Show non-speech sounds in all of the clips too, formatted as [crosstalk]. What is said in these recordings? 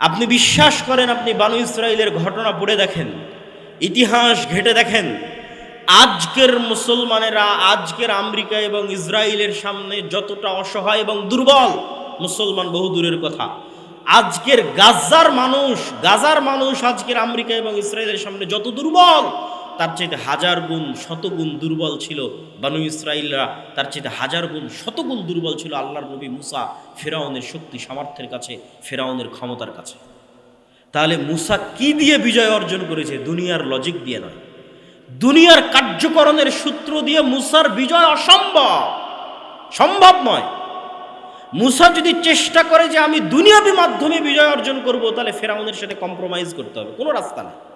আপনি বিশ্বাস করেন আপনি বানু ইসরায়েলের ঘটনা পড়ে দেখেন, ইতিহাস ঘেটে দেখেন, আজকের মুসলমানেরা, আজকের আমেরিকা এবং ইসরায়েলের সামনে যতটা অসহায় এবং দুর্বল, মুসলমান বহু দূরের কথা। আজকের গাজার মানুষ গাজার মানুষ আজকের আমেরিকা এবং ইসরায়েলের সামনে যত দুর্বল তার চাইতে হাজার গুণ শতগুণ দুর্বল ছিল বানু ইসরায়েলরা তার চাইতে হাজার গুণ শতগুণ দুর্বল ছিল আল্লাহর নবী মুসা ফেরাউনের শক্তি সামর্থ্যের কাছে, ফেরাউনের ক্ষমতার কাছে। তাহলে মুসা কি দিয়ে বিজয় অর্জন করেছে? দুনিয়ার লজিক দিয়ে নয়। দুনিয়ার কার্যকরণের সূত্র দিয়ে মুসার বিজয় অসম্ভব। সম্ভব নয়। মুসা যদি চেষ্টা করে যে আমি দুনিয়াবি মাধ্যমে বিজয় অর্জন করব, তাহলে ফেরাউনের সাথে কম্প্রোমাইজ করতে হবে। কোনো রাস্তা নেই।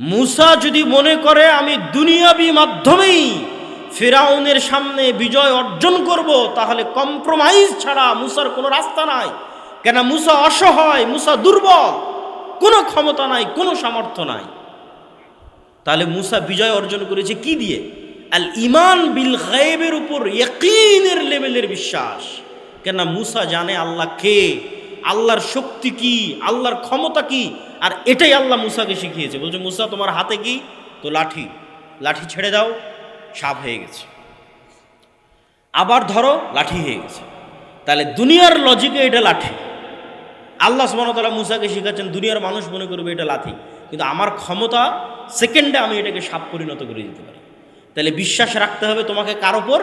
মুসা যদি মনে করে, আমি দুনিয়াবি মাধ্যমেই ফেরাউনের সামনে বিজয় অর্জন করব, তাহলে কম্প্রোমাইজ ছাড়া মুসার কোনো রাস্তা নাই। কেন মুসা অসহায়, মুসা দুর্বল, কোনো ক্ষমতা নাই, কোনো সামর্থ্য নাই। তাহলে মুসা বিজয় অর্জন করেছে কি দিয়ে? আল ইমান বিল গায়েবের উপর ইয়কিনের লেভেলের বিশ্বাস। কেন মুসা জানে আল্লাহ কে? আল্লাহর শক্তি কি? আল্লাহর ক্ষমতা কি? আর এটাই আল্লাহ মুসাকে শিখিয়েছে। বলছে, মুসা, তোমার হাতে কি? তো লাঠি। লাঠি ছেড়ে দাও, সাপ হয়ে গেছে। আবার ধরো, লাঠি হয়ে গেছে। তাহলে দুনিয়ার লজিকে এটা লাঠি। আল্লাহ সুবাহতালা মুসাকে শিখাচ্ছেন, দুনিয়ার মানুষ মনে করবে এটা লাঠি। কিন্তু আমার ক্ষমতা সেকেন্ডে আমি এটাকে সাপ পরিণত করে দিতে পারি। তাহলে বিশ্বাস রাখতে হবে তোমাকে কার ওপর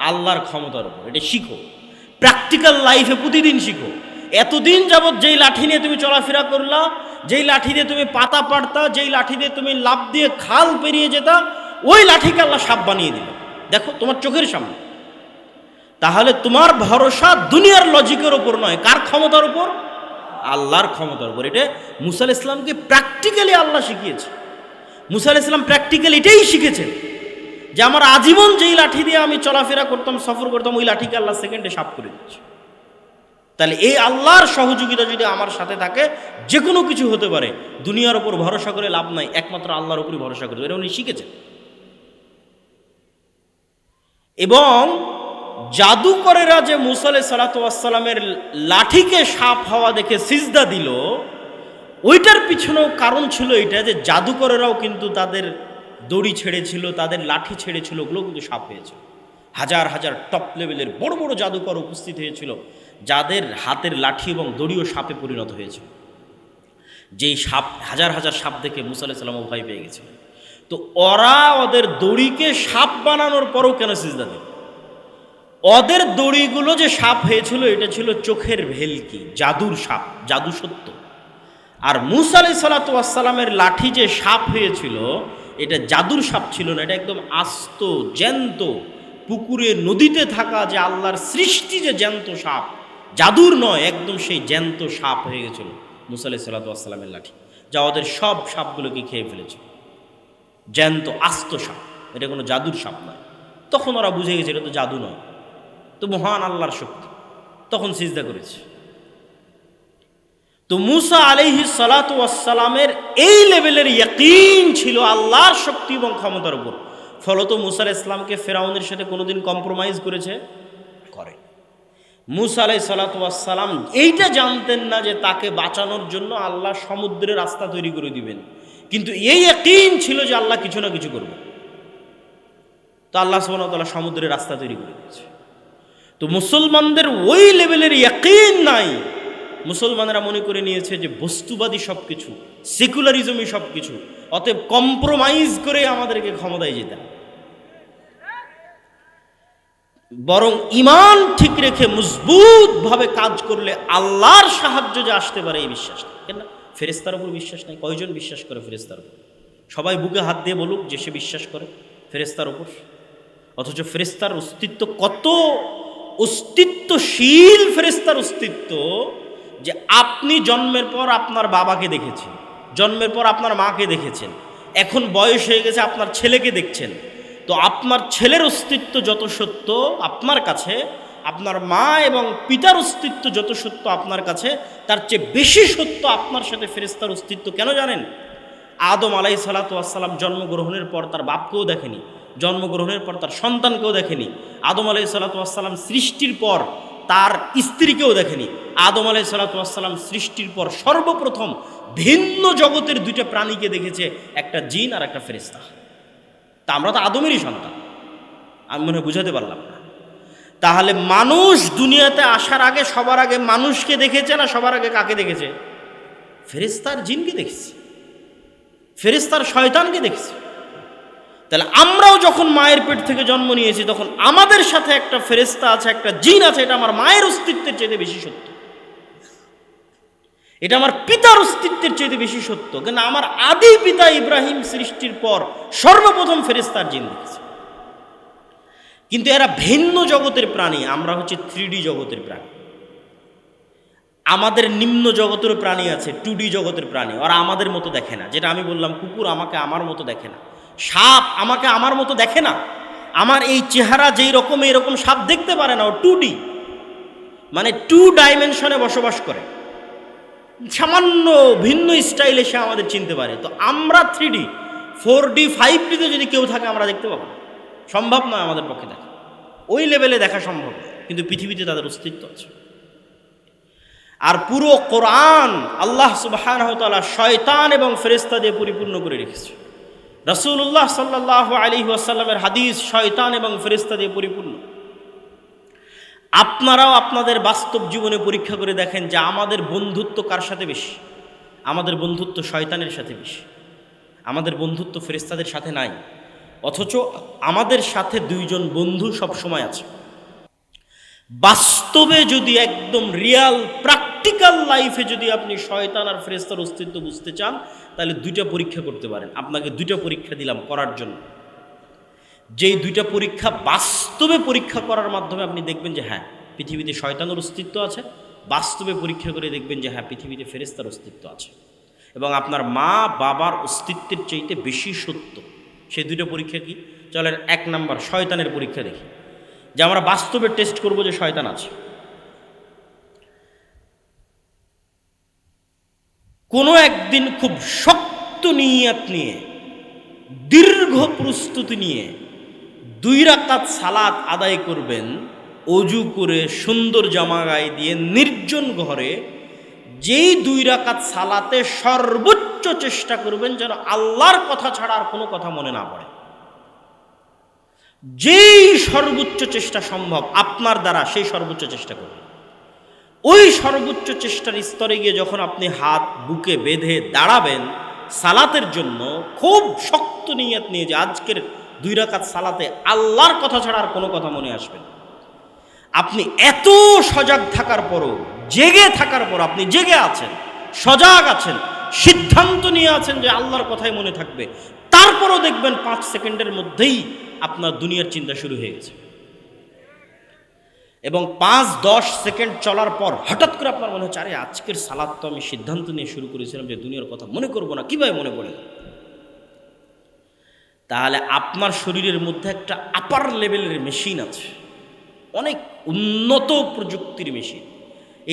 আল্লাহর ক্ষমতার ওপর এটা শিখো। প্র্যাকটিক্যাল লাইফে প্রতিদিন শিখো। এতদিন যাবৎ যেই লাঠি নিয়ে তুমি চলাফেরা করলা যেই লাঠি দিয়ে তুমি পাতা পাড়তা, যেই লাঠি দিয়ে তুমি লাভ দিয়ে খাল পেরিয়ে যেতা, ওই লাঠিকে আল্লাহ সাপ বানিয়ে দিল। দেখো তোমার চোখের সামনে। তাহলে তোমার ভরসা দুনিয়ার লজিকের ওপর নয়, কার ক্ষমতার উপর? আল্লাহর ক্ষমতার উপর। এটা মুসাল ইসলামকে প্র্যাকটিক্যালি আল্লাহ শিখিয়েছে। মুসাল ইসলাম প্র্যাকটিক্যালি এটাই শিখেছেন যে আমার আজীবন যেই লাঠি দিয়ে আমি চলাফেরা করতাম, সফর করতাম, ওই লাঠিকে আল্লাহ সেকেন্ডে সাফ করে দিচ্ছে তাহলে এই আল্লাহর সহযোগিতা যদি আমার সাথে থাকে যে কোনো কিছু হতে পারে, দুনিয়ার ওপর ভরসা করে লাভ নাই, একমাত্র আল্লাহর উপরই ভরসা করতে এটা উনি শিখেছেন। এবং জাদুকরেরা যে মুসালে সালাতামের লাঠিকে সাপ হওয়া দেখে সিজদা দিল, ওইটার পিছনেও কারণ ছিল এটা যে জাদুকরেরাও কিন্তু তাদের দড়ি ছেড়েছিল, তাদের লাঠি ছেড়েছিল ওগুলো কিন্তু সাপ হয়েছিল। হাজার হাজার টপ লেভেলের বড় বড় জাদুকর উপস্থিত হয়েছিল, যাদের হাতের লাঠি এবং দড়িও সাপে পরিণত হয়েছিল। যেই সাপ, হাজার হাজার সাপ দেখে মুসা আলাইসাল্লামও ভয় পেয়ে গেছিল। তো ওরা ওদের দড়িকে সাপ বানানোর পরও কেন সিজদা দিল? ওদের দড়িগুলো যে সাপ হয়েছিল, এটা ছিল চোখের ভেলকি, জাদুর সাপ, জাদু সত্য। আর মুসা আলাই সালাতামের লাঠি যে সাপ হয়েছিল, এটা জাদুর সাপ ছিল না, এটা একদম আস্ত, জ্যান্ত পুকুরে, নদীতে থাকা যে আল্লাহর সৃষ্টি যে জ্যান্ত সাপ, জাদুর নয়, একদম সেই জ্যান্ত সাপ হয়ে গেছিল মুসা আলাই সাল্লাতামের লাঠি, যা ওদের সব সাপগুলোকে খেয়ে ফেলেছিল জ্যান্ত, আস্ত সাপ, এটা কোনো জাদুর সাপ নয়। তখন ওরা বুঝে গেছে এটা তো জাদু নয়। তো মহান আল্লাহর শক্তি, তখন সিজদা করেছে। তো মুসা আলিহি সালাতামের এই লেভেলের ইয়কিন ছিল আল্লাহর শক্তি এবং ক্ষমতার উপর। ফলত মুসার ইসলামকে ফেরাউনের সাথে কোনোদিন কম্প্রোমাইজ করেছে? করে। মুসা আলাই সালাতাম এইটা জানতেন না যে তাকে বাঁচানোর জন্য আল্লাহ সমুদ্রের রাস্তা তৈরি করে দিবেন। কিন্তু এই একই ছিল যে আল্লাহ কিছু না কিছু করবে। তো আল্লাহ সুবাহতাল্লাহ সমুদ্রের রাস্তা তৈরি করে দিয়েছে। তো মুসলমানদের ওই লেভেলের ইয়াকিন নাই। মুসলমানেরা মনে করে নিয়েছে যে বস্তুবাদী সব কিছু সেকুলারিজমই সব কিছু অতএব কম্প্রোমাইজ করে আমাদেরকে ক্ষমতায় যেতে বরং ইমান ঠিক রেখে মজবুতভাবে কাজ করলে আল্লাহর সাহায্য যে আসতে পারে এই বিশ্বাস। কেন? ফেরেস্তার উপর বিশ্বাস নেই। কয়জন বিশ্বাস করে ফেরেস্তার উপর? সবাই বুকে হাত দিয়ে বলুক যে সে বিশ্বাস করে ফেরেস্তার উপর। অথচ ফেরেস্তার অস্তিত্ব কত অস্তিত্বশীল ফেরেস্তার অস্তিত্ব যে আপনি জন্মের পর আপনার বাবাকে দেখেছেন, জন্মের পর আপনার মাকে দেখেছেন, এখন বয়স হয়ে গেছে আপনার ছেলেকে দেখছেন। তো আপনার ছেলের অস্তিত্ব যত সত্য আপনার কাছে, আপনার মা এবং পিতার অস্তিত্ব যত সত্য আপনার কাছে, তার চেয়ে বেশি সত্য আপনার সাথে ফেরেস্তার অস্তিত্ব কেন জানেন? আদম আলাই সালাতাম জন্মগ্রহণের পর তার বাপকেও দেখেনি, জন্মগ্রহণের পর তার সন্তানকেও দেখেনি। আদম আলাই সালাতাম সৃষ্টির পর তার স্ত্রীকেও দেখেনি। আদম আলাই সালাতাম সৃষ্টির পর সর্বপ্রথম ভিন্ন জগতের দুইটা প্রাণীকে দেখেছে, একটা জিন আর একটা ফেরিস্তা তা আমরা তো আদমেরই সন্তান। আমি মনে বুঝাতে পারলাম না। তাহলে মানুষ দুনিয়াতে আসার আগে সবার আগে মানুষকে দেখেছে না সবার আগে কাকে দেখেছে? ফেরিস্তার জিনকে দেখেছি। ফেরিস্তার শয়তানকে দেখেছি। তাহলে আমরাও যখন মায়ের পেট থেকে জন্ম নিয়েছি, তখন আমাদের সাথে একটা ফেরিস্তা আছে, একটা জিন আছে, এটা আমার মায়ের অস্তিত্বের চেয়ে বেশি সত্য। এটা আমার পিতার অস্তিত্বের চেয়ে বেশি সত্য। কিন্তু আমার আদি পিতা ইব্রাহিম সৃষ্টির পর সর্বপ্রথম ফেরেস্তার জিন দেখেছে। কিন্তু এরা ভিন্ন জগতের প্রাণী, আমরা হচ্ছে থ্রি জগতের প্রাণী। আমাদের নিম্ন জগতের প্রাণী আছে টু জগতের প্রাণী, ওরা আমাদের মতো দেখে না। যেটা আমি বললাম, কুকুর আমাকে আমার মতো দেখে না। সাপ আমাকে আমার মতো দেখে না। আমার এই চেহারা যেই রকম এরকম সাপ দেখতে পারে না, ও টু মানে টু ডাইমেনশনে বসবাস করে। সামান্য ভিন্ন স্টাইলে সে আমাদের চিনতে পারে। তো আমরা three D four D five ডিতে যদি কেউ থাকে, আমরা দেখতে পাবো। সম্ভব নয় আমাদের পক্ষে দেখা। ওই লেভেলে দেখা সম্ভব কিন্তু পৃথিবীতে তাদের অস্তিত্ব আছে। আর পুরো কোরআন আল্লাহ সুবাহ শয়তান এবং ফেরেস্তা দিয়ে পরিপূর্ণ করে রেখেছে। রসুল্লাহ সাল্লাহ আলী আসাল্লামের হাদিস শয়তান এবং ফেরিস্তা দিয়ে পরিপূর্ণ। আপনারাও আপনাদের বাস্তব জীবনে পরীক্ষা করে দেখেন যে আমাদের বন্ধুত্ব কার সাথে বেশি? আমাদের বন্ধুত্ব শয়তানের সাথে বেশি। আমাদের বন্ধুত্ব ফেরিস্তাদের সাথে নাই। অথচ আমাদের সাথে দুইজন বন্ধু সব সময় আছে। বাস্তবে যদি একদম রিয়াল প্র্যাকটিক্যাল লাইফে যদি আপনি শয়তান আর ফেরেস্তার অস্তিত্ব বুঝতে চান, তাহলে দুইটা পরীক্ষা করতে পারেন। আপনাকে দুইটা পরীক্ষা দিলাম করার জন্য। যেই দুইটা পরীক্ষা বাস্তবে পরীক্ষা করার মাধ্যমে আপনি দেখবেন যে হ্যাঁ পৃথিবীতে শয়তানের অস্তিত্ব আছে। বাস্তবে পরীক্ষা করে দেখবেন যে হ্যাঁ পৃথিবীতে ফেরেস্তার অস্তিত্ব আছে। এবং আপনার মা বাবার অস্তিত্বের চাইতে বেশি সত্য। সেই দুইটা পরীক্ষা কি? চলেন এক নাম্বার, শয়তানের পরীক্ষা দেখি। যে আমরা বাস্তবে টেস্ট করব যে শয়তান আছে। কোনো একদিন খুব শক্ত নিয়াত নিয়ে, দীর্ঘ প্রস্তুতি নিয়ে দুই রাকাত সালাত আদায় করবেন, অজু করে সুন্দর জামা গায়ে দিয়ে নির্জন ঘরে, যেই দুই রাকাত সালাতে সর্বোচ্চ চেষ্টা করবেন যেন আল্লাহর কথা ছাড়া আর কোনো কথা মনে না পড়ে। যেই সর্বোচ্চ চেষ্টা সম্ভব আপনার দ্বারা, সেই সর্বোচ্চ চেষ্টা করবেন ওই সর্বোচ্চ চেষ্টার স্তরে গিয়ে যখন আপনি হাত, বুকে বেঁধে দাঁড়াবেন, সালাতের জন্য খুব শক্ত নিয়ত নিয়ে যে আজকের দুই রাকাত সালাতে আল্লাহর কথা ছাড়া আর কোনো কথা মনে আসবে না। আপনি এত সজাগ থাকার পরও, জেগে থাকার পর আপনি জেগে আছেন, সজাগ আছেন, সিদ্ধান্ত নিয়ে আছেন যে আল্লাহর কথাই মনে থাকবে, তারপরও দেখবেন পাঁচ সেকেন্ডের মধ্যেই আপনার দুনিয়ার চিন্তা শুরু হয়ে গেছে। এবং পাঁচ, দশ সেকেন্ড চলার পর হঠাৎ করে আপনার মনে হচ্ছে, আরে, আজকের সালাদ তো আমি সিদ্ধান্ত নিয়ে শুরু করেছিলাম যে দুনিয়ার কথা মনে করব না। কীভাবে মনে পড়ে? তাহলে আপনার শরীরের মধ্যে একটা আপার লেভেলের মেশিন আছে। অনেক উন্নত প্রযুক্তির মেশিন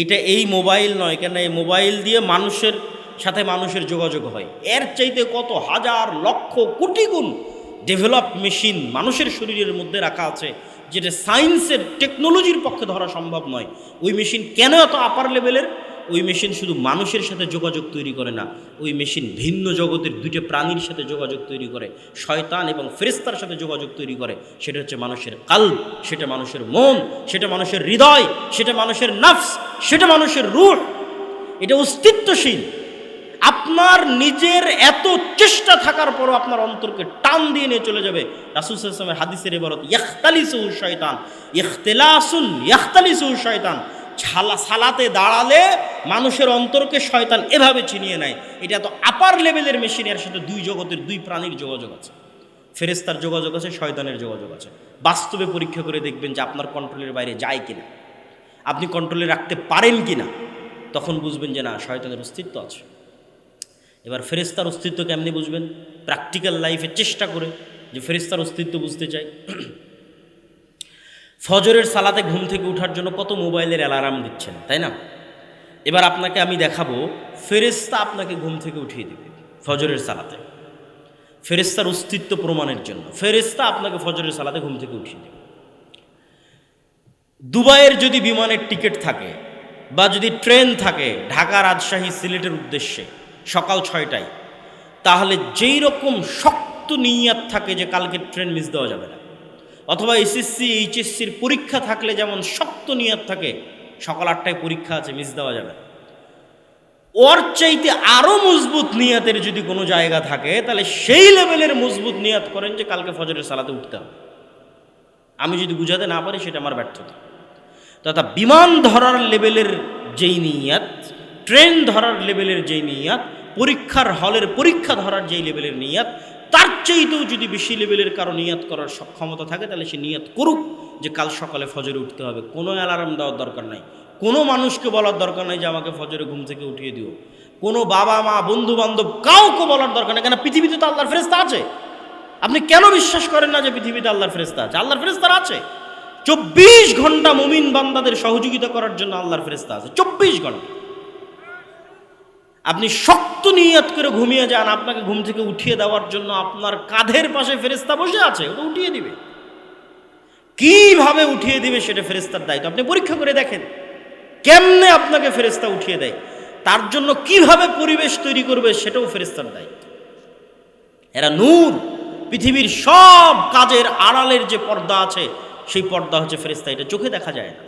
এটা এই মোবাইল নয় কেন এই মোবাইল দিয়ে মানুষের সাথে মানুষের যোগাযোগ হয়। এর চাইতে কত হাজার লক্ষ কোটি গুণ ডেভেলপ মেশিন মানুষের শরীরের মধ্যে রাখা আছে, যেটা সায়েন্সের টেকনোলজির পক্ষে ধরা সম্ভব নয়। ওই মেশিন কেন এত আপার লেভেলের ওই মেশিন শুধু মানুষের সাথে যোগাযোগ তৈরি করে না, ওই মেশিন ভিন্ন জগতের দুইটা প্রাণীর সাথে যোগাযোগ তৈরি করে, শয়তান এবং ফেরেস্তার সাথে যোগাযোগ তৈরি করে। সেটা হচ্ছে মানুষের কাল সেটা মানুষের মন, সেটা মানুষের হৃদয়, সেটা মানুষের নফস, সেটা মানুষের রুহ। এটা অস্তিত্বশীল। আপনার নিজের এত চেষ্টা থাকার পরও আপনার অন্তরকে টান দিয়ে নিয়ে চলে যাবে। রাসুসের হাদিসের এবারত ইয়াখতালিসু শয়তান ইখতেলাসুন ইয়াখতালিসু শয়তান ছালা সালাতে দাঁড়ালে মানুষের অন্তরকে শয়তান এভাবে চিনিয়ে নেয়। এটা তো আপার লেভেলের মেশিনের সাথে দুই জগতের, দুই প্রাণীর যোগাযোগ আছে। ফেরেস্তার যোগাযোগ আছে, শয়তানের যোগাযোগ আছে। বাস্তবে পরীক্ষা করে দেখবেন যে আপনার কন্ট্রোলের বাইরে যায় কিনা। আপনি কন্ট্রোলে রাখতে পারেন কি না তখন বুঝবেন যে না, শয়তানের অস্তিত্ব আছে। এবার ফেরেস্তার অস্তিত্ব কেমনি বুঝবেন? প্র্যাকটিক্যাল লাইফে চেষ্টা করে যে ফেরেস্তার অস্তিত্ব বুঝতে চাই ফজরের সালাতে ঘুম থেকে উঠার জন্য কত মোবাইলের অ্যালার্ম দিচ্ছেন, তাই না? এবার আপনাকে আমি দেখাবো ফেরেস্তা আপনাকে ঘুম থেকে উঠিয়ে দেবে ফজরের সালাতে। ফেরেস্তার অস্তিত্ব প্রমাণের জন্য। ফেরেস্তা আপনাকে ফজরের সালাতে ঘুম থেকে উঠিয়ে দেবে। দুবাইয়ের যদি বিমানের টিকিট থাকে বা যদি ট্রেন থাকে ঢাকা রাজশাহী সিলেটের উদ্দেশ্যে সকাল ছয়টায়, তাহলে যেই রকম শক্ত নিয়াত থাকে যে কালকে ট্রেন মিস দেওয়া যাবে না। অথবা এসএসসি, এইচএসসির পরীক্ষা থাকলে যেমন শক্ত নিয়াত থাকে, সকাল আটটায় পরীক্ষা আছে মিস দেওয়া যাবে। ওর চাইতে আরও মজবুত নিয়াতের যদি কোনো জায়গা থাকে, তাহলে সেই লেভেলের মজবুত নিয়াত করেন যে কালকে ফজরের সালাতে উঠতে হবে। আমি যদি বুঝাতে না পারি, সেটা আমার ব্যর্থতা। তথা বিমান ধরার লেভেলের যেই নিয়াত, ট্রেন ধরার লেভেলের যেই নিয়াত, পরীক্ষার হলের, পরীক্ষা ধরার যেই লেভেলের নিয়াত তার চাইতেও যদি বেশি লেভেলের কারও নিয়াত করার সক্ষমতা থাকে, তাহলে সে নিয়াত করুক যে কাল সকালে ফজরে উঠতে হবে। কোনো অ্যালার্ম দেওয়ার দরকার নাই। কোনো মানুষকে বলার দরকার নাই যে আমাকে ফজরে ঘুম থেকে উঠিয়ে দিও। কোনো বাবা, মা বন্ধু বান্ধব কাউকে বলার দরকার নেই। কেন? পৃথিবীতে তো আল্লাহর ফেরেস্তা আছে। আপনি কেন বিশ্বাস করেন না যে পৃথিবীতে আল্লাহর ফেরেস্তা আছে? আল্লাহর ফেরেস্তার আছে। চব্বিশ ঘণ্টা মুমিন বান্দাদের সহযোগিতা করার জন্য আল্লাহর ফেরেস্তা আছে। চব্বিশ ঘণ্টা। আপনি শক্ত নিয়াত করে ঘুমিয়ে যান, আপনাকে ঘুম থেকে উঠিয়ে দেওয়ার জন্য আপনার কাঁধের পাশে ফেরেস্তা বসে আছে, ওটা উঠিয়ে দিবে। কীভাবে উঠিয়ে দিবে সেটা ফেরেস্তার দায়িত্ব। আপনি পরীক্ষা করে দেখেন, কেমনে আপনাকে ফেরেস্তা উঠিয়ে দেয়। তার জন্য কীভাবে পরিবেশ তৈরি করবে সেটাও ফেরেস্তার দায়িত্ব। এরা নূর, পৃথিবীর সব কাজের আড়ালের যে পর্দা আছে, সেই পর্দা হচ্ছে ফেরেস্তা এটা চোখে দেখা যায় না।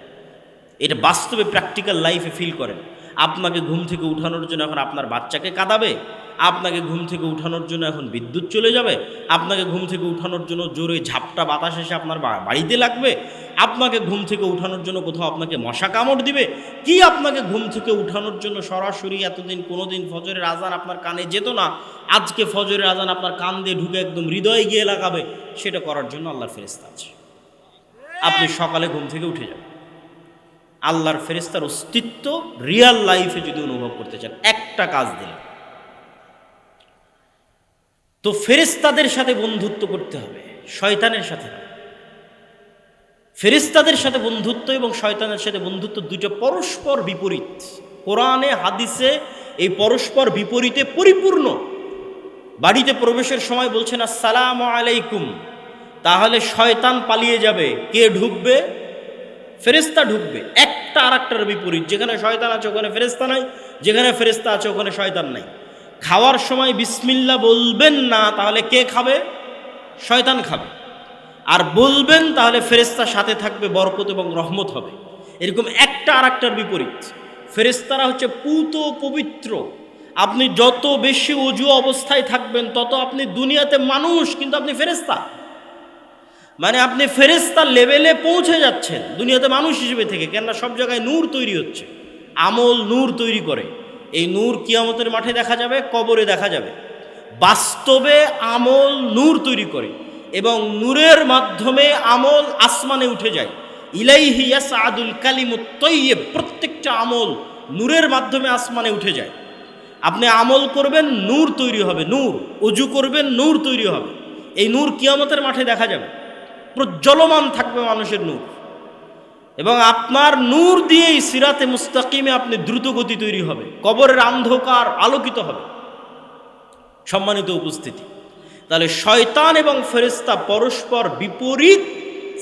এটা বাস্তবে প্র্যাকটিক্যাল লাইফে ফিল করেন আপনাকে ঘুম থেকে উঠানোর জন্য এখন আপনার বাচ্চাকে কাঁদাবে, আপনাকে ঘুম থেকে উঠানোর জন্য এখন বিদ্যুৎ চলে যাবে, আপনাকে ঘুম থেকে উঠানোর জন্য জোরে ঝাপটা বাতাস এসে আপনার বাড়িতে লাগবে, আপনাকে ঘুম থেকে উঠানোর জন্য কোথাও আপনাকে মশা কামড় দিবে, কি আপনাকে ঘুম থেকে উঠানোর জন্য সরাসরি এতদিন কোনো দিন ফজরের আজান আপনার কানে যেত না, আজকে ফজরের আজান আপনার কান দিয়ে ঢুকে একদম হৃদয়ে গিয়ে লাগাবে, সেটা করার জন্য আল্লাহর ফেরেস্তা আছে। আপনি সকালে ঘুম থেকে উঠে যান আল্লাহর ফেরেস্তার অস্তিত্ব রিয়াল লাইফে যদি অনুভব করতে চান, একটা কাজ দিলেন তো ফেরেস্তাদের সাথে বন্ধুত্ব করতে হবে, শয়তানের সাথে ফেরেস্তাদের সাথে বন্ধুত্ব এবং শয়তানের সাথে বন্ধুত্ব দুটো পরস্পর বিপরীত। কোরআনে, হাদিসে এই পরস্পর বিপরীতে পরিপূর্ণ। বাড়িতে প্রবেশের সময় বলছেন, আসসালাম আলাইকুম। তাহলে শয়তান পালিয়ে যাবে। কে ঢুকবে? ফেরেস্তা ঢুকবে। একটা আর একটার বিপরীত। যেখানে শয়তান আছে, ওখানে ফেরেস্তা নাই। যেখানে ফেরেস্তা আছে, ওখানে শয়তান নাই। খাওয়ার সময় বিসমিল্লা বলবেন না, তাহলে কে খাবে? শয়তান খাবে। আর বলবেন, তাহলে ফেরেস্তা সাথে থাকবে, বরকত এবং রহমত হবে। এরকম একটা আর একটার বিপরীত। ফেরেস্তারা হচ্ছে পুত পবিত্র। আপনি যত বেশি অজু অবস্থায় থাকবেন, তত আপনি দুনিয়াতে মানুষ, কিন্তু আপনি ফেরেস্তা মানে আপনি ফেরেস্তার লেভেলে পৌঁছে যাচ্ছেন। দুনিয়াতে মানুষ হিসেবে থেকে, কেননা সব জায়গায় নূর তৈরি হচ্ছে। আমল নূর তৈরি করে। এই নূর কিয়ামতের মাঠে দেখা যাবে, কবরে দেখা যাবে। বাস্তবে আমল নূর তৈরি করে এবং নূরের মাধ্যমে আমল আসমানে উঠে যায়। ইলাইহি আদুল কালিমুত তৈয়ে প্রত্যেকটা আমল নূরের মাধ্যমে আসমানে উঠে যায়। আপনি আমল করবেন, নূর তৈরি হবে, নূর। অজু করবেন, নূর তৈরি হবে। এই নূর কিয়ামতের মাঠে দেখা যাবে। প্রজ্বলমান থাকবে মানুষের নূর। এবং আপনার নূর দিয়েই সিরাতে মুস্তাকিমে আপনি দ্রুত গতি তৈরি হবে, কবরের অন্ধকার আলোকিত হবে। সম্মানিত উপস্থিতি, তাহলে শয়তান এবং ফেরেস্তা পরস্পর বিপরীত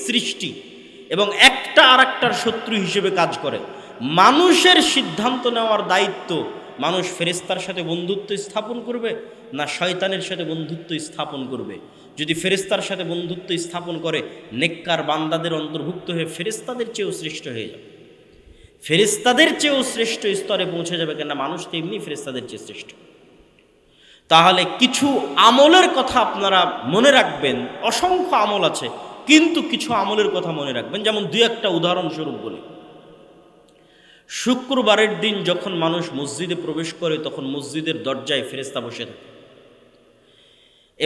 সৃষ্টি এবং একটা আর একটার শত্রু হিসেবে কাজ করে। মানুষের সিদ্ধান্ত নেওয়ার দায়িত্ব মানুষ ফেরেস্তার সাথে বন্ধুত্ব স্থাপন করবে না শয়তানের সাথে বন্ধুত্ব স্থাপন করবে? যদি ফেরেস্তার সাথে বন্ধুত্ব স্থাপন করে, নেককার বান্দাদের অন্তর্ভুক্ত হয়ে ফেরেস্তাদের চেয়েও শ্রেষ্ঠ হয়ে যাবে। ফেরেস্তাদের চেয়েও শ্রেষ্ঠ স্তরে পৌঁছে যাবে, কেননা মানুষ তো এমনি ফেরেস্তাদের চেয়ে শ্রেষ্ঠ। তাহলে কিছু আমলের কথা আপনারা মনে রাখবেন, অসংখ্য আমল আছে, কিন্তু কিছু আমলের কথা মনে রাখবেন। যেমন দুই একটা উদাহরণস্বরূপ বলি। শুক্রবারের দিন যখন মানুষ মসজিদে প্রবেশ করে, তখন মসজিদের দরজায় ফেরেস্তা বসে থাকে।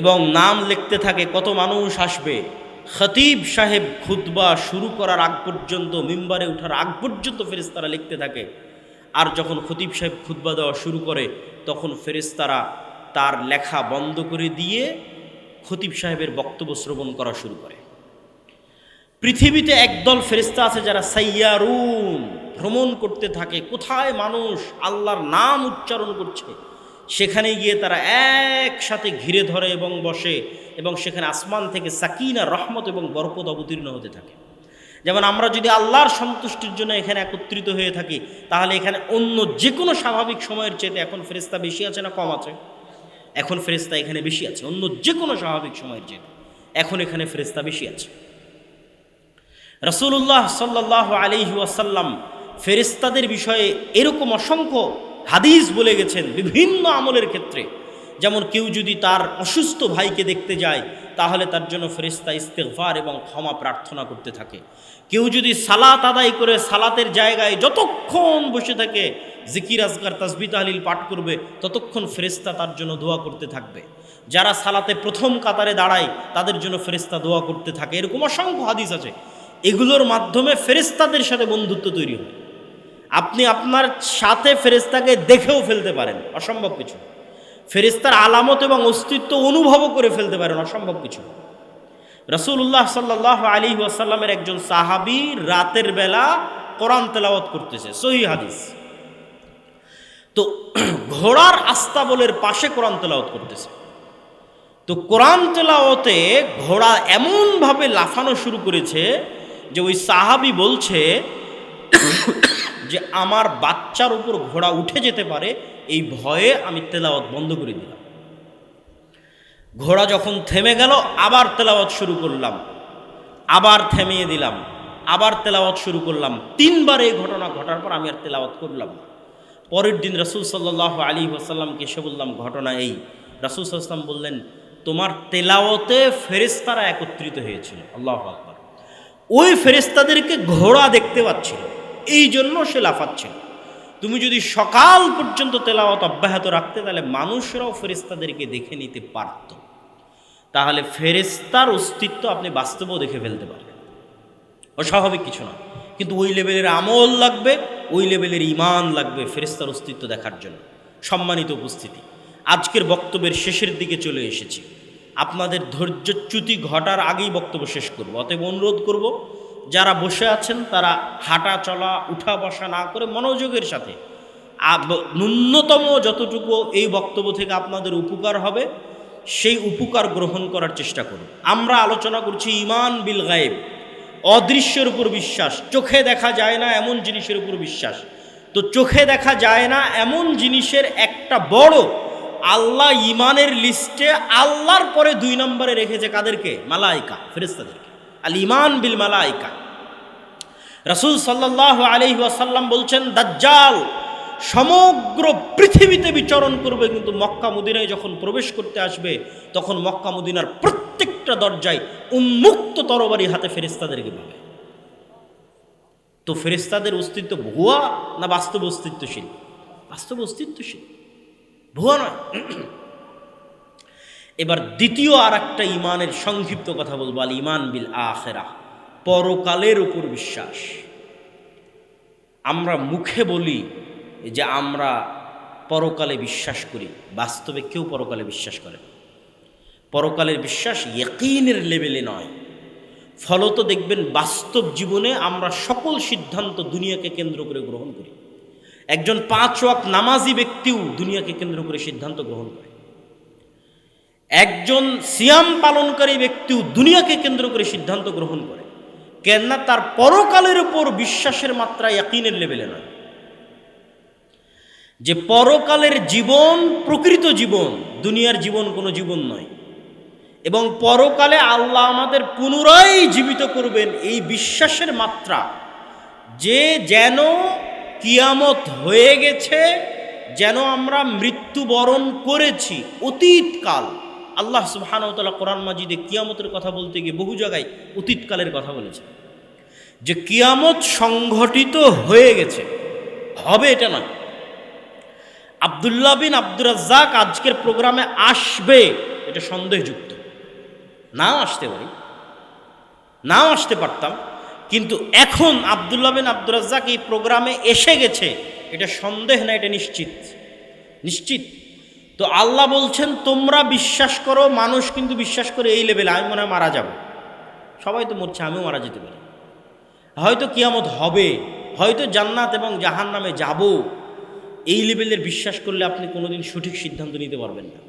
এবং নাম লিখতে থাকে, কত মানুষ আসবে? খতিব সাহেব খুতবা শুরু করার আগ পর্যন্ত, মিম্বারে ওঠার আগ পর্যন্ত ফেরেস্তারা লিখতে থাকে। আর যখন খতিব সাহেব খুতবা দেওয়া শুরু করে, তখন ফেরেস্তারা তার লেখা বন্ধ করে দিয়ে খতিব সাহেবের বক্তব্য শ্রবণ করা শুরু করে। পৃথিবীতে একদল ফেরিস্তা আছে যারা সাইয়ারুন, ভ্রমণ করতে থাকে। কোথায় মানুষ আল্লাহর নাম উচ্চারণ করছে? সেখানে গিয়ে তারা একসাথে ঘিরে ধরে এবং বসে এবং সেখানে আসমান থেকে সাকিনা, রহমত এবং বরকত অবতীর্ণ হতে থাকে। যেমন আমরা যদি আল্লাহর সন্তুষ্টির জন্য এখানে একত্রিত হয়ে থাকি, তাহলে এখানে অন্য যে কোনো স্বাভাবিক সময়ের চেয়ে এখন ফেরিস্তা বেশি আছে না কম আছে? এখন ফেরিস্তা এখানে বেশি আছে, অন্য যে কোনো স্বাভাবিক সময়ের চেয়ে এখন এখানে ফেরিস্তা বেশি আছে। রসুল্লাহ সাল্লাহ আলিহি ওয়াসাল্লাম ফেরিস্তাদের বিষয়ে এরকম অসংখ্য হাদিস বলে গেছেন বিভিন্ন আমলের ক্ষেত্রে। যেমন কেউ যদি তার অসুস্থ ভাইকে দেখতে যায়, তাহলে তার জন্য ফেরিস্তা ইস্তেগফার এবং ক্ষমা প্রার্থনা করতে থাকে। কেউ যদি সালাত আদায় করে সালাতের জায়গায় যতক্ষণ বসে থাকে, জিকির আজগার তাসবিত আলিল পাঠ করবে, ততক্ষণ ফেরিস্তা তার জন্য দোয়া করতে থাকবে। যারা সালাতে প্রথম কাতারে দাঁড়ায়, তাদের জন্য ফেরিস্তা দোয়া করতে থাকে। এরকম অসংখ্য হাদিস আছে। এগুলোর মাধ্যমে ফেরিস্তাদের সাথে বন্ধুত্ব তৈরি হয়। আপনি আপনার সাথে ফেরিস্তাকে দেখেও ফেলতে পারেন, অসম্ভব কিছু। ফেরিস্তার আলামত এবং অস্তিত্ব অনুভবও করে ফেলতে পারেন, অসম্ভব কিছু। রসুল্লাহ সাল্লাহ আলী ওয়াসাল্লামের একজন সাহাবি রাতের বেলা কোরআন তেলাওয়াত করতেছে সহি হাদিস। তো [clears throat] ঘোড়ার আস্তাবলের পাশে কোরআন তেলাওয়াত করতেছে। তো কোরআন তেলাওয়াতে ঘোড়া এমনভাবে লাফানো শুরু করেছে যে ওই সাহাবি বলছে যে আমার বাচ্চার উপর ঘোড়া উঠে যেতে পারে, এই ভয়ে আমি তেলাওয়াত বন্ধ করে দিলাম। ঘোড়া যখন থেমে গেল, আবার তেলাওয়াত শুরু করলাম। আবার থেমিয়ে দিলাম, আবার তেলাওয়াত শুরু করলাম। তিনবার এই ঘটনা ঘটার পর আমি আর তেলাওয়াত করলাম পরের দিন রসুল সাল্লাহ আলী ওসাল্লামকে এসে বললাম, ঘটনা এই। রসুল সাল্লাম বললেন, তোমার তেলাওয়াতে ফেরেস্তারা একত্রিত হয়েছিল। আল্লাহ আকবর। ওই ফেরেস্তাদেরকে ঘোড়া দেখতে পাচ্ছিল। এই জন্য সে লাফাচ্ছিল তুমি যদি সকাল পর্যন্ত তেলাওয়াত অব্যাহত রাখতে, তাহলে মানুষরাও ফেরেস্তাদেরকে দেখে নিতে পারত। তাহলে ফেরেস্তার অস্তিত্ব আপনি বাস্তবেও দেখে ফেলতে পারবেন। অস্বাভাবিক কিছু না কিন্তু ওই লেভেলের আমল লাগবে, ওই লেভেলের ইমান লাগবে ফেরেস্তার অস্তিত্ব দেখার জন্য। সম্মানিত উপস্থিতি, আজকের বক্তব্যের শেষের দিকে চলে এসেছি। আপনাদের ধৈর্যচ্যুতি ঘটার আগেই বক্তব্য শেষ করব। অতএব অনুরোধ করব যারা বসে আছেন, তারা হাঁটা চলা, উঠা বসা না করে মনোযোগের সাথে ন্যূনতম যতটুকু এই বক্তব্য থেকে আপনাদের উপকার হবে, সেই উপকার গ্রহণ করার চেষ্টা করুন। আমরা আলোচনা করছি ইমান বিল গায়েব, অদৃশ্যের উপর বিশ্বাস। চোখে দেখা যায় না এমন জিনিসের উপর বিশ্বাস। তো চোখে দেখা যায় না এমন জিনিসের একটা বড় আল্লাহ ইমানের লিস্টে আল্লাহর পরে দুই নম্বরে রেখেছে কাদেরকে? মালাইকা ফেরেস্তাদেরকে আল ইমান বিল মালাইকা। রাসূল সাল্লাল্লাহু আলাইহি ওয়াসাল্লাম বলছেন, দাজ্জাল সমগ্র পৃথিবীতে বিচরণ করবে, কিন্তু মক্কা মদিনায় যখন প্রবেশ করতে আসবে, তখন মক্কা মদিনার প্রত্যেকটা দরজায় উন্মুক্ত তরবারি হাতে ফেরেস্তাদেরকে পাবে। তো ফেরেস্তাদের অস্তিত্ব ভুয়া না বাস্তব অস্তিত্বশীল? বাস্তব অস্তিত্বশীল। ভুয়া নয়। এবার দ্বিতীয় আর একটা ইমানের সংক্ষিপ্ত কথা বলব, আল ইমান বিল আখেরা, পরকালের উপর বিশ্বাস। আমরা মুখে বলি যে আমরা পরকালে বিশ্বাস করি, বাস্তবে কেউ পরকালে বিশ্বাস করে। পরকালের বিশ্বাস ইয়কিনের লেভেলে নয়। ফলত দেখবেন বাস্তব জীবনে আমরা সকল সিদ্ধান্ত দুনিয়াকে কেন্দ্র করে গ্রহণ করি। একজন পাঁচ ওয়াক নামাজি ব্যক্তিও দুনিয়াকে কেন্দ্র করে সিদ্ধান্ত গ্রহণ করে। একজন সিয়াম পালনকারী ব্যক্তিও দুনিয়াকে কেন্দ্র করে সিদ্ধান্ত গ্রহণ করে। কেননা তার পরকালের উপর বিশ্বাসের মাত্রা ইয়াকিনের লেভেলে নয়। যে পরকালের জীবন প্রকৃত জীবন, দুনিয়ার জীবন কোনো জীবন নয়। এবং পরকালে আল্লাহ আমাদের পুনরায় জীবিত করবেন এই বিশ্বাসের মাত্রা। যে যেন কিয়ামত হয়ে গেছে, যেন আমরা মৃত্যুবরণ করেছি অতীতকাল। আল্লাহ সুবহানাহু কোরআন মাজিদে কিয়ামতের কথা বলতে গিয়ে বহু জায়গায় অতীতকালের কথা বলেছে। যে কিয়ামত সংঘটিত হয়ে গেছে, হবে এটা না আবদুল্লাহ বিন আব্দুর রাজ্জাক আজকের প্রোগ্রামে আসবে, এটা সন্দেহযুক্ত। না আসতে পারি। নাও আসতে পারতাম, কিন্তু এখন আবদুল্লাহ বিন আব্দুর রাজ্জাক এই প্রোগ্রামে এসে গেছে, এটা সন্দেহ না, এটা নিশ্চিত। নিশ্চিত। তো আল্লাহ বলছেন, তোমরা বিশ্বাস করো, মানুষ কিন্তু বিশ্বাস করে এই লেভেলে আমি মনে হয় মারা যাব। সবাই তো মরছে, আমিও মারা যেতে পারি। হয়তো কিয়ামত হবে, হয়তো জান্নাত এবং জাহান নামে যাব। এই লেভেলের বিশ্বাস করলে আপনি কোনোদিন সঠিক সিদ্ধান্ত নিতে পারবেন না।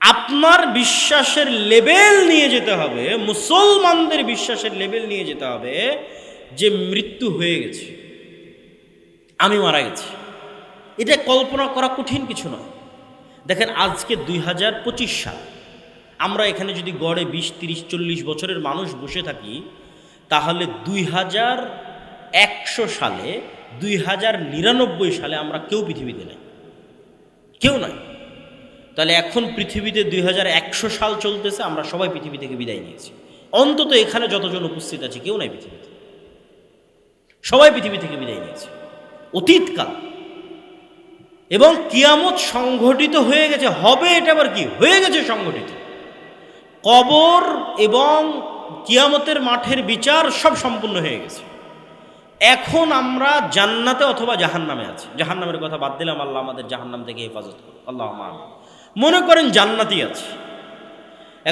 আপনার বিশ্বাসের লেভেল নিয়ে যেতে হবে, মুসলমানদের বিশ্বাসের লেভেল নিয়ে যেতে হবে যে মৃত্যু হয়ে গেছে, আমি মারা গেছি। এটা কল্পনা করা কঠিন কিছু নয়। দেখেন আজকে দুই হাজার পঁচিশ সাল। আমরা এখানে যদি গড়ে বিশ, তিরিশ, চল্লিশ বছরের মানুষ বসে থাকি, তাহলে দুই হাজার একশো সালে, দুই হাজার নিরানব্বই সালে আমরা কেউ পৃথিবীতে নাই। কেউ নাই। তাহলে এখন পৃথিবীতে দুই হাজার একশো সাল চলতেছে, আমরা সবাই পৃথিবী থেকে বিদায় নিয়েছি। অন্তত এখানে যতজন উপস্থিত আছে, কেউ নাই পৃথিবীতে। সবাই পৃথিবী থেকে বিদায় নিয়েছে। অতীতকাল। এবং কিয়ামত সংঘটিত হয়ে গেছে। হবে এটা আবার কি? হয়ে গেছে সংঘটিত। কবর এবং কিয়ামতের মাঠের বিচার সব সম্পূর্ণ হয়ে গেছে। এখন আমরা জান্নাতে অথবা জাহান্নামে আছি। জাহান্নামের কথা বাদ দিলাম, আল্লাহ আমাদের জাহান্নাম থেকে হেফাজত করুন আল্লাহ। মনে করেন জান্নাতি আছে।